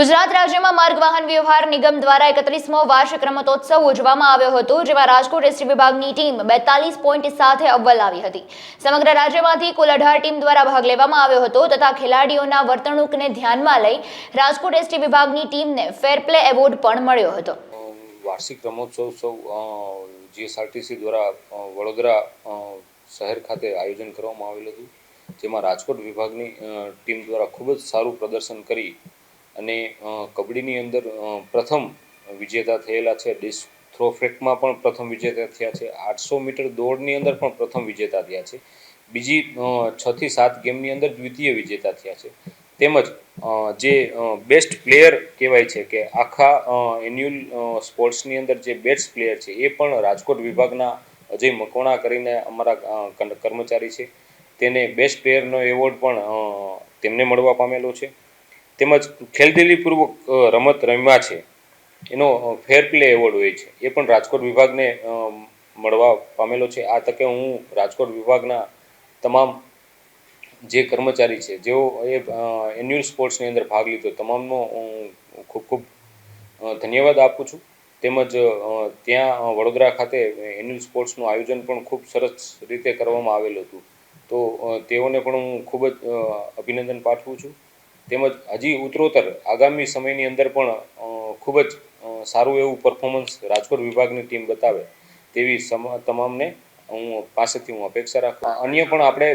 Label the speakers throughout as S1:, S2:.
S1: ગુજરાત રાજ્યમાં માર્ગ વાહન વ્યવહાર નિગમ દ્વારા એકત્રીસમો વાર્ષિક રમતોત્સવ ઉજવવામાં આવ્યો હતો, જેમાં રાજકોટ એસટી વિભાગની ટીમ બેતાલીસ પોઈન્ટ સાથે અવ્વલ આવી હતી. સમગ્ર રાજ્યમાંથી કુલ અઢાર ટીમ દ્વારા ભાગ લેવામાં આવ્યો હતો તથા ખેલાડીઓના વર્તણૂકને ધ્યાનમાં લઈ રાજકોટ એસટી વિભાગની ટીમને ફેર પ્લે એવોર્ડ પણ મળ્યો હતો.
S2: વાર્ષિક રમતોત્સવ જીએસઆરટીસી દ્વારા વડોદરા શહેર ખાતે આયોજન કરવામાં આવેલું હતું, જેમાં રાજકોટ વિભાગની ટીમ દ્વારા ખૂબ જ સારું પ્રદર્શન કરી અને કબડ્ડીની અંદર પ્રથમ વિજેતા થયેલા છે. ડિસ્ક થ્રો ફ્રેકમાં પણ પ્રથમ વિજેતા થયા છે. આઠસો મીટર દોડની અંદર પણ પ્રથમ વિજેતા થયા છે. બીજી છથી સાત ગેમની અંદર દ્વિતીય વિજેતા થયા છે. તેમજ જે બેસ્ટ પ્લેયર કહેવાય છે કે આખા એન્યુઅલ સ્પોર્ટ્સની અંદર જે બેસ્ટ પ્લેયર છે એ પણ રાજકોટ વિભાગના અજય મકવાણા કરીને અમારા કર્મચારી છે. તેને બેસ્ટ પ્લેયરનો એવોર્ડ પણ તેમને મળવા પામેલો છે. તેમજ ખેલદિલીપૂર્વક રમત રમ્યા છે. એનો ફેર પ્લે એવોર્ડ હોય છે. એ પણ રાજકોટ વિભાગને મળવા પામેલો છે. આ તકે હું રાજકોટ વિભાગના તમામ જે કર્મચારી છે, જેઓ એ એન્યુઅલ સ્પોર્ટ્સની અંદર ભાગ લીધો, તમામનો હું ખૂબ ખૂબ ધન્યવાદ આપું છું. તેમજ ત્યાં વડોદરા ખાતે એન્યુઅલ સ્પોર્ટ્સનું આયોજન પણ ખૂબ સરસ રીતે કરવામાં આવેલું હતું. તો તેઓને પણ હું ખૂબ જ અભિનંદન પાઠવું છું. તેમજ હજી ઉત્તરોત્તર આગામી સમયની અંદર પણ ખૂબ જ સારું એવું પરફોર્મન્સ રાજકોટ વિભાગની ટીમ બતાવે તેવી તમામને હું પાસેથી હું અપેક્ષા રાખું અન્ય પણ આપણે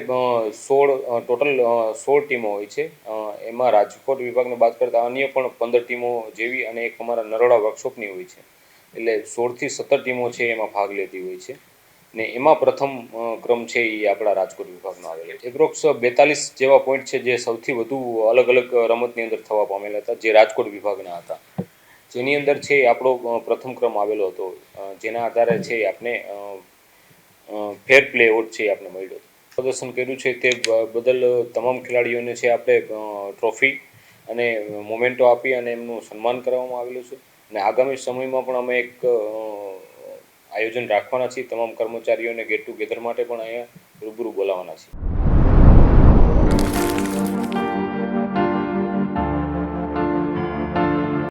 S2: સોળ ટોટલ સોળ ટીમો હોય છે. એમાં રાજકોટ વિભાગને બાદ કરતાં અન્ય પણ પંદર ટીમો જેવી અને એક અમારા નરોડા વર્કશોપની હોય છે. એટલે સોળથી સત્તર ટીમો છે એમાં ભાગ લેતી હોય છે. ને એમાં પ્રથમ ક્રમ છે એ આપણા રાજકોટ વિભાગનો આવેલો છે. એપ્રોક્સ બેતાલીસ જેવા પોઈન્ટ છે જે સૌથી વધુ અલગ અલગ રમતની અંદર થવા પામેલા હતા, જે રાજકોટ વિભાગના હતા. જેની અંદર છે આપણો પ્રથમ ક્રમ આવેલો હતો. જેના આધારે છે આપણે ફેર પ્લે એવોર્ડ છે આપણે મળ્યો પ્રદર્શન કર્યું છે તે બદલ તમામ ખેલાડીઓને છે આપણે ટ્રોફી અને મોમેન્ટો આપી અને એમનું સન્માન કરવામાં આવેલું છે. અને આગામી સમયમાં પણ અમે એક આયોજન રાખવાના છીએ. તમામ કર્મચારીઓને ગેટ ટુગેધર માટે પણ અહીંયા રૂબરૂ બોલાવવાના છીએ.